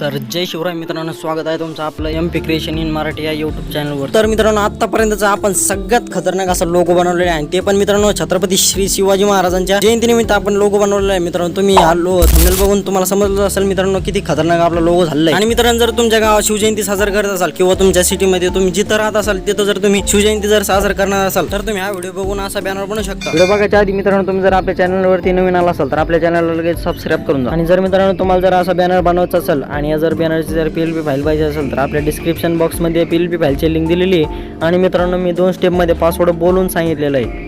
तर जय शिवराय मित्रांनो स्वागत आहे तुमचं आपलं M P creation in Marathi या यूट्यूब चॅनलवर तर मित्रांनो आतापर्यंतचा आपण सगळ्यात खतरनाक असा लोगो बनवलेला आहे. आणि ते पण मित्रांनो छत्रपती श्री शिवाजी महाराजांच्या जयंतीनिमित्त आपण लोगो बनवलेला आहे. मित्रांनो तुम्ही हा लो थंबनेल बघून तुम्हाला समजलं असेल मित्रांनो किती खतरनाक आपला लोगो झालेला आहे आणि मित्रांनो जर तुमच्या गावात शिवजयंती साजरा करत असाल किंवा तुमच्या सिटीमध्ये तुम्ही जिथं राहत असाल तिथं जर तुम्ही शिवजयंती जर साजरा करणार असाल तर तुम्ही हा व्हिडिओ बघून असा बॅनर बनवू शकता. व्हिडिओ बघायच्या आधी मित्रांनो तुम्ही जर आपल्या चॅनलवरती नवीन आला असाल तर आपल्या चॅनलला लगेच सबस्क्राईब करून जा. आणि जर मित्रांनो तुम्हाला जर असा बॅनर बनवायचा असेल आणि या जर बॅनरची जर पी एल पी फाईल पाहिजे असेल तर आपल्या डिस्क्रिप्शन बॉक्समध्ये पी एल पी फाईलची लिंक दिलेली आहे. आणि मित्रांनो मी दोन स्टेपमध्ये पासवर्ड बोलून सांगितलेलं आहे.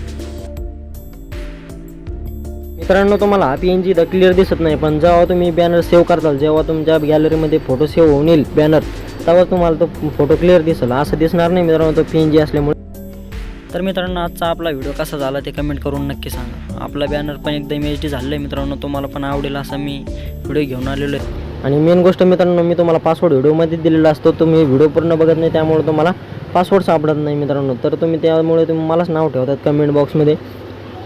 मित्रांनो तुम्हाला पी एन जी क्लिअर दिसत नाही पण जेव्हा तुम्ही बॅनर सेव्ह करताल जेव्हा तुमच्या गॅलरीमध्ये फोटो सेव्ह होऊन येईल बॅनर तेव्हा तुम्हाला तो फोटो क्लिअर दिसेल. असं दिसणार नाही मित्रांनो तो पी एन जी असल्यामुळे. तर मित्रांनो आजचा आपला व्हिडिओ कसा झाला ते कमेंट करून नक्की सांगा. आपला बॅनर पण एकदम एच डी झालेला आहे मित्रांनो तुम्हाला पण आवडेल असा मी व्हिडिओ घेऊन आलेलो आहे. आणि मेन गोष्ट मित्रांनो मी तुम्हाला पासवर्ड व्हिडिओमध्ये दिलेला असतो तुम्ही व्हिडिओ पूर्ण बघत नाही त्यामुळे तुम्हाला पासवर्ड सापडत नाही मित्रांनो. तर तुम्ही त्यामुळे तुम्ही मलाच नाव ठेवतात कमेंट बॉक्समध्ये